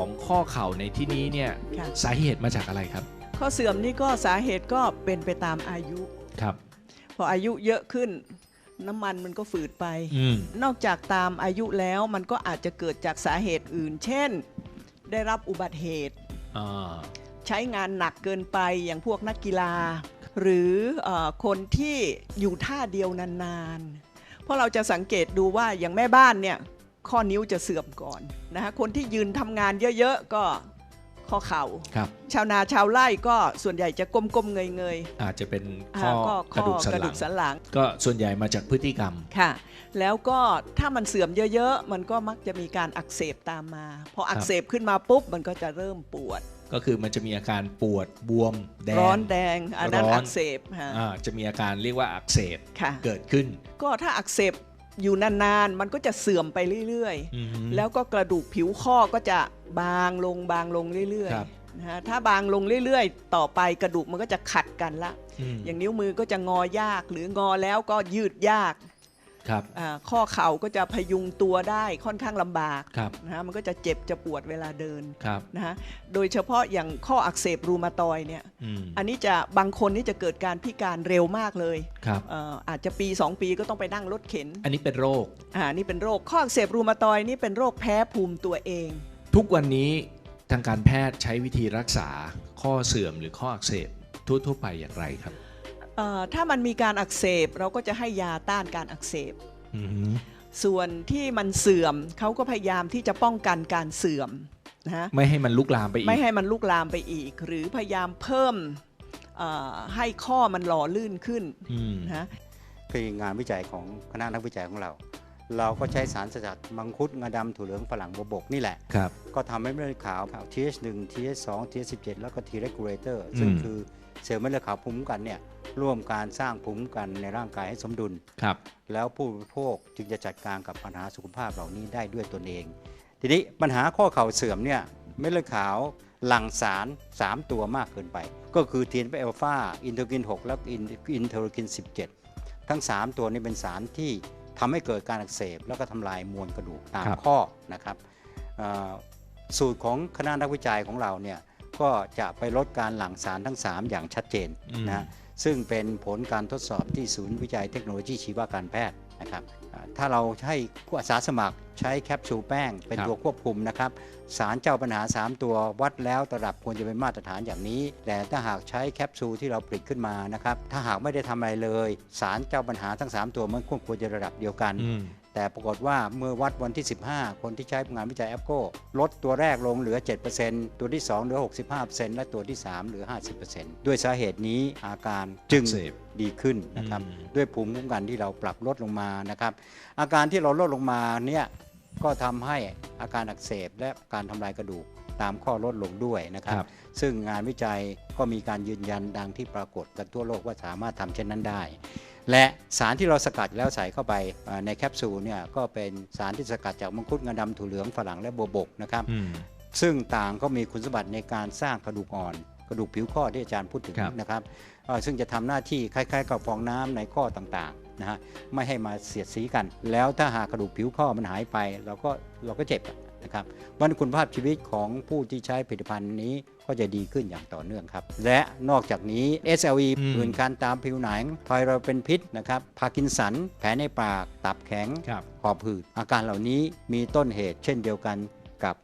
ของข้อเข่าในที่นี้เนี่ยค่ะ สาเหตุมาจากอะไรครับข้อเสื่อมนี่ก็สาเหตุก็เป็นไปตามอายุ ครับ พออายุเยอะขึ้น น้ำมันมันก็ฝืดไป อืม นอกจากตามอายุแล้วมันก็อาจจะเกิดจากสาเหตุอื่น เช่น ได้รับอุบัติเหตุ อ่า ใช้งานหนักเกินไปอย่างพวกนักกีฬา หรือเออคนที่อยู่ท่าเดียวนานๆ เพราะเราจะสังเกตดูว่าอย่างแม่บ้านเนี่ย ข้อนิ้วจะเสื่อมก่อนนะคะคนที่ยืนทำงานเยอะๆก็ข้อเข่า ครับ ชาวนาชาวไร่ก็ส่วนใหญ่จะก้มๆเงยอาจจะเป็นๆข้อก็กระดูกสันกระหลัดูงกสันหลัง ก็ส่วนใหญ่มาจากพฤติกรรม ค่ะ แล้วก็ถ้ามันเสื่อมเยอะๆ มันก็มักจะมีการอักเสบตามมา พออักเสบขึ้นมาปุ๊บ มันก็จะเริ่มปวด ก็คือมันจะมีอาการปวดบวมแดง ร้อนแดงอันนั้นร้อน อักเสบค่ะอ่าจะมีอาการเรียกว่าอักเสบค่ะ เกิดขึ้น ก็ถ้าอักเสบ อยู่นานๆ มันก็จะเสื่อมไปเรื่อยอือฮึๆแล้วก็กระดูกผิวข้อก็จะบางลงบางลงเรื่อยครับๆนะฮะถ้าบางลงเรื่อยๆ ต่อไปกระดูกมันก็จะขัดกันละมอย่างนิ้วมือก็จะงอยากหรืองอแล้วก็ยืดยาก ครับอ่าข้อเข่าก็จะพยุงตัวได้ค่อนข้างลำบากครับนะฮะมันก็จะเจ็บจะปวดเวลาเดินครับนะฮะโดยเฉพาะอย่างข้ออักเสบรูมาตอยด์เนี่ยอืมอันนี้จะบางคนนี่จะเกิดการพิการเร็วมากเลยครับ เอ่ออาจจะปี 2 ปีก็ต้องไปนั่งรถเข็นอันนี้เป็นโรค อ่านี่เป็นโรคข้ออักเสบรูมาตอยด์นี่เป็นโรคแพ้ภูมิตัวเอง ทุกวันนี้ทางการแพทย์ใช้วิธีรักษาข้อเสื่อมหรือข้ออักเสบทั่วๆไปอย่างไรครับเอ่อ ถ้ามันมีการอักเสบเราก็จะให้ยาต้านการอักเสบอือฮึส่วนที่มันเสื่อมเขาก็พยายามที่จะป้องกันการเสื่อมนะฮะไม่ให้มันลุกลามไปอีก ไม่ให้มันลุกลามไปอีก หรือพยายามเพิ่มเอ่อให้ข้อมันหล่อลื่นขึ้นอืมนะฮะคืองานวิจัยของคณะนักวิจัยของเรา เราก็ใช้สารสกัดมังคุดงาดำถั่วเหลืองฝรั่งบวบกนี่แหละครับก็ทำให้เม็ดเลือดขาว TH1 TH2 TH17 แล้วก็ T regulator ซึ่งอืมคือ เซลล์เม็ดเลือดขาวภูมิคุ้มกันเนี่ยร่วมการสร้างภูมิคุ้มกันในร่างกายให้สมดุลครับ แล้วผู้บริโภคจึงจะจัดการกับปัญหาสุขภาพเหล่านี้ได้ด้วยตนเอง ทีนี้ปัญหาข้อเข่าเสื่อมเนี่ยเม็ดเลือดขาวหลั่งสาร 3 ตัวมากเกินไป ก็คือ TNF อ l ฟาอินเทอร์กิน 6 และอินเทอร์กิน 17 ทั้ง 3 ตัวนี้เป็นสารที่ทำให้เกิดการอักเสบ แล้วก็ทำลายมวลกระดูกตามครับข้อนะครับเอ่อสูตรของคณะนักวิจัยของเราเนี่ย ก็จะไปลดการหลั่งสารทั้ง 3 อย่างชัดเจนอืมนะฮะซึ่งเป็นผลการทดสอบที่ศูนย์วิจัยเทคโนโลยีชีวการแพทย์นะครับอ่าถ้าเราให้ผู้อาสาสมัครใช้แคปซูลแป้งเป็นครับตัวควบคุมนะครับสารเจ้าปัญหา 3 ตัววัดแล้วระดับควรจะเป็นมาตรฐานอย่างนี้ แต่ถ้าหากใช้แคปซูลที่เราผลิตขึ้นมานะครับถ้าหากไม่ได้ทำอะไรเลย สารเจ้าปัญหาทั้ง 3 ตัวมันควรจะระดับเดียวกันอืม แต่ปรากฏว่าเมื่อวัดวันที่ 15 คนที่ใช้งานวิจัยแอปโก้ลดตัวแรกลงเหลือ 7%ตัวที่ 2 เหลือ 65%และตัวที่ 3 เหลือ 50%ด้วยสาเหตุนี้อาการจึงอักเสบดีขึ้นนะครับอืมด้วยภูมิคุ้มกันที่เราปรับลดลงมานะครับอาการที่เราลดลงมาเนี่ยก็ทำให้อาการอักเสบและการทำลายกระดูกตามข้อลดลงด้วยนะครับครับซึ่งงานวิจัยก็มีการยืนยันดังที่ปรากฏกันทั่วโลกว่าสามารถทำเช่นนั้นได้และสารที่เราสกัดแล้วใส่เข้าไปอ่าในแคปซูลเนี่ยก็เป็นสารที่สกัดจากมังคุดงาดำถั่วเหลืองฝรั่งและบัวบกนะครับอืมซึ่งต่างก็มีคุณสมบัติในการสร้างกระดูกอ่อน กระดูกผิวข้อที่อาจารย์พูดถึงครับนะครับเอ่อซึ่งจะทำหน้าที่คล้าย ๆ กับฟองน้ำในข้อต่างๆนะฮะไม่ให้มาเสียดสีกัน แล้วถ้าหากกระดูกผิวข้อมันหายไป เราก็เราก็เจ็บอะนะครับวันคุณภาพชีวิตของผู้ที่ใช้ผลิตภัณฑ์นี้ ก็จะดีขึ้นอย่างต่อเนื่องครับ และนอกจากนี้ SLE อืมผื่นคันตามผิวหนังไทรอยด์เป็นพิษนะครับพาร์กินสัน แผลในปาก ตับแข็งครับหอบหืดอาการเหล่านี้มีต้นเหตุเช่นเดียวกันกับ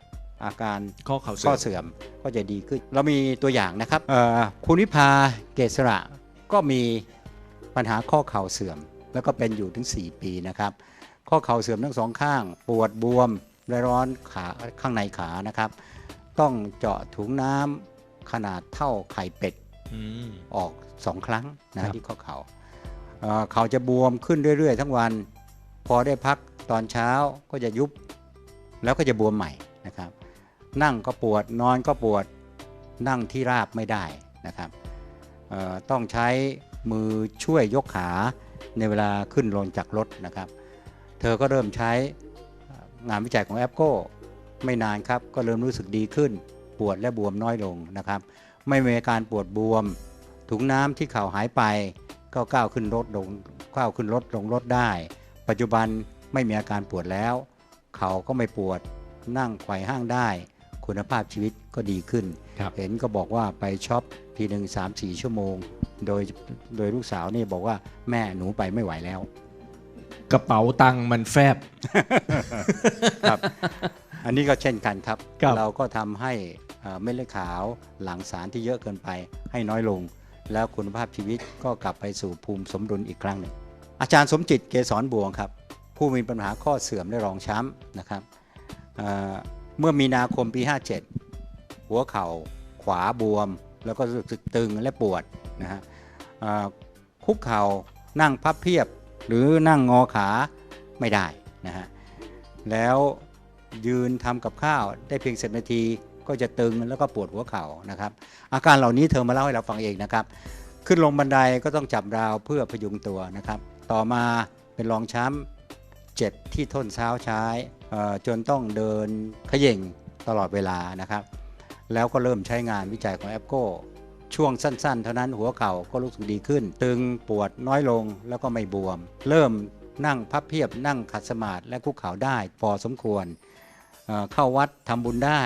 อาการข้อเข่าเสื่ข้ออมเสื่อมก็จะดีขึ้น เรามีตัวอย่างนะครับเอ่อคุณวิภาเกษระก็มีปัญหาข้อเข่าเสื่อม แล้วก็เป็นอยู่ถึง 4 ปีนะครับ ข้อเข่าเสื่อมทั้งสองข้าง ปวดบวมและร้อนขาข้างในขานะครับ ต้องเจาะถุงน้ำขนาดเท่าไข่เป็ดอืมออกสองครั้งครันะบที่ข้อเขาเอ่อเขาจะบวมขึ้นเรื่อย ๆ ทั้งวัน พอได้พักตอนเช้าก็จะยุบ แล้วก็จะบวมใหม่นะครับ นั่งก็ปวดนอนก็ปวดนั่งที่ราบไม่ได้นะครับเอ่อต้องใช้มือช่วยยกขาในเวลาขึ้นลงจากรถนะครับ เธอก็เริ่มใช้งานวิจัยของแอปโก้ ไม่นานครับก็เริ่มรู้สึกดีขึ้น ปวดและบวมน้อยลงนะครับ ไม่มีอาการปวดบวม ถุงน้ำที่เข่าหายไป ก็ก้าวขึ้นรถลงก้าวขึ้นรถลงรถได้ ปัจจุบันไม่มีอาการปวดแล้ว เข่าก็ไม่ปวดนั่งไขว่ห้างได้ คุณภาพชีวิตก็ดีขึ้นครับเห็นก็บอกว่าไปช็อปทีหนึ่งสามสี่ชั่วโมง โดยโดยลูกสาวนี่บอกว่าแม่หนูไปไม่ไหวแล้ว กระเป๋าตังค์มันแฟบครับ อันนี้ก็เช่นกันครับ ครับ เราก็ทำให้เอ่อเม็ดเลือดขาวหลั่งสารที่เยอะเกินไปให้น้อยลง แล้วคุณภาพชีวิตก็กลับไปสู่ภูมิสมดุลอีกครั้งหนึ่ง อาจารย์สมจิตเกษรบวงครับ ผู้มีปัญหาข้อเสื่อมและรองช้ำนะครับเอ่อเมื่อมีนาคมปี 57 หัวเข่าขวาบวม แล้วก็รู้สึกตึงและปวดนะฮะเอ่อคุกเข่านั่งพับเพียบหรือนั่งงอขาไม่ได้นะฮะแล้ว ยืนทำกับข้าวได้เพียงสินาที ก็จะตึงแล้วก็ปวดหัวเข่านะครับ อาการเหล่านี้เธอมาเล่าให้เราฟังเองนะครับ ขึ้นลงบันไดก็ต้องจับราวเพื่อพยุงตัวนะครับ ต่อมาเป็นรองช้ำเจ็บที่ท้นเท้าใช้จนต้องเดินขย่งตลอดเวลานะครับ แล้วก็เริ่มใช้งานวิจัยของแอปโก้ช่วงสั้น ๆ เท่านั้นหัวเข่าก็รู้สึกดีขึ้น ตึงปวดน้อยลงแล้วก็ไม่บวม เริ่ม นั่งพับเพียบนั่งขัดสมาธิและคุกเข่าได้พอสมควรเอ่อเข้าวัดทำบุญได้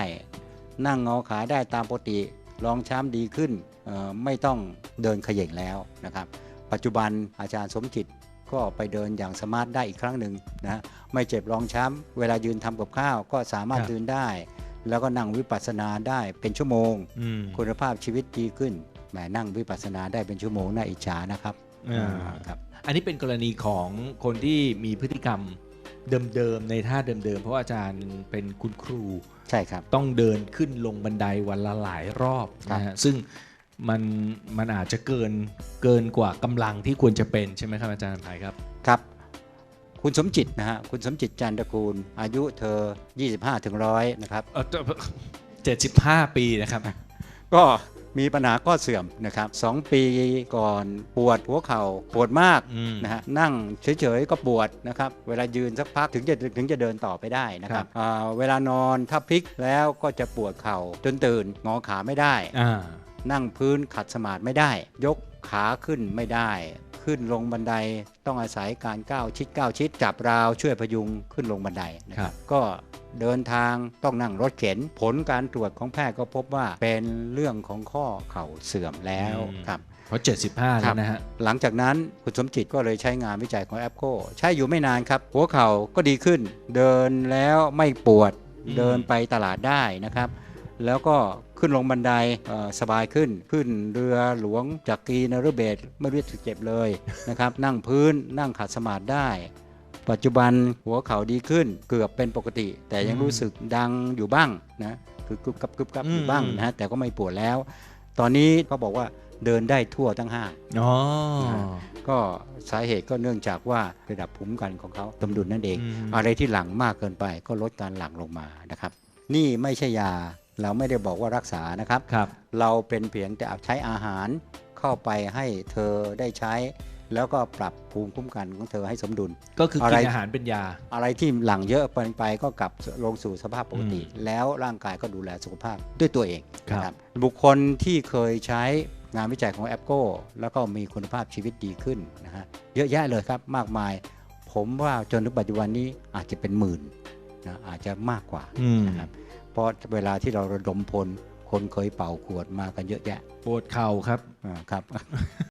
นั่งงอขาได้ตามปกติรองช้ำดีขึ้นเอ่อไม่ต้องเดินเขย่งแล้วนะครับ ปัจจุบันอาจารย์สมจิตก็ไปเดินอย่างสมาร์ทได้อีกครั้งหนึ่งนะไม่เจ็บรองช้ำเวลายืนทำกับข้าวก็สามารถครับยืนได้ แล้วก็นั่งวิปัสสนาได้เป็นชั่วโมงอืมคุณภาพชีวิตดีขึ้นแหมนั่งวิปัสสนาได้เป็นชั่วโมงน่าอิจฉานะครับอ่าอ่าครับ อันนี้เป็นกรณีของคนที่มีพฤติกรรมเดิมๆในท่าเดิมๆเพราะว่าอาจารย์เป็นคุณครู ใช่ครับ ต้องเดินขึ้นลงบันไดวันละหลายรอบครับนะฮะซึ่งมันมันอาจจะเกินเกินกว่ากำลังที่ควรจะเป็นใช่ไหมครับอาจารย์ภัยครับครับคุณสมจิตนะฮะคุณสมจิตจันทกูล อายุเธอ 25 ถึงร้อยนะครับเออเจ็ดสิบห้าปีนะครับ ก็ มีปัญหาข้อเสื่อมนะครับสองปีก่อนปวดหัวเข่าปวดมากอืมนะฮะนั่งเฉยๆก็ปวดนะครับเวลายืนสักพักถึงจะถึงจะเดินต่อไปได้นะคครัรับบอ่าเวลานอนถ้าพลิกแล้วก็จะปวดเข่าจนตื่นงอขาไม่ได้อ่านั่งพื้นขัดสมาธิไม่ได้ ยกขาขึ้นไม่ได้ ขึ้นลงบันไดต้องอาศัยการก้าวชิดก้าวชิดจับราวช่วยพยุงขึ้นลงบันไดนะคครัรับบก็ เดินทางต้องนั่งรถเข็น ผลการตรวจของแพทย์ก็พบว่าเป็นเรื่องของข้อเข่าเสื่อมแล้วครับเพราะเจ็ดสิบห้าครัแล้วบนะฮะ หลังจากนั้นคุณสมจิตก็เลยใช้งานวิจัยของแอปโกใช้อยู่ไม่นานครับ หัวเข่าก็ดีขึ้น เดินแล้วไม่ปวดอืมเดินไปตลาดได้นะครับ แล้วก็ขึ้นลงบันไดเอ่อสบายขึ้น ขึ้นเรือหลวงจากกรีนรเบศไม่รู้สึกเจ็บเลยนะครับ นั่งพื้นนั่งขัดสมาธิได้ ปัจจุบันหัวเข่าดีขึ้นเกือบเป็นปกติ แต่ยังอืมรู้สึกดังอยู่บ้างนะคือกึบกับกึบกับอยู่บ้างอืมนะฮะแต่ก็ไม่ปวดแล้ว ตอนนี้เขาบอกว่าเดินได้ทั่วทั้งห้างอ๋อก็สาเหตุก็เนื่องจากว่าระดับภูมิคุ้มกันของเขาสมดุลนั่นเองอืมอะไรที่หลั่งมากเกินไปก็ลดการหลั่งลงมานะครับ นี่ไม่ใช่ยาเราไม่ได้บอกว่ารักษานะครับครับเราเป็นเพียงแต่ใช้อาหารเข้าไปให้เธอได้ใช้ แล้วก็ปรับภูมิคุ้มกันของเธอให้สมดุล ก็คืออะไรกินอาหารเป็นยา อะไรที่หลั่งเยอะเกินไปก็กลับลงสู่สภาพปกติอืมแล้วร่างกายก็ดูแลสุขภาพด้วยตัวเองครับนะครับบุคคลที่เคยใช้งานวิจัยของแอปโกแล้วก็มีคุณภาพชีวิตดีขึ้นนะฮะเยอะแยะเลยครับมากมาย ผมว่าจนถึงปัจจุบันนี้อาจจะเป็นหมื่นนะอาจจะมากกว่าอืมนะครับเพราะเวลาที่เราระดมพลคนเคยเป่าขวดมากันเยอะแยะปวดเข่าครับอ่าครับ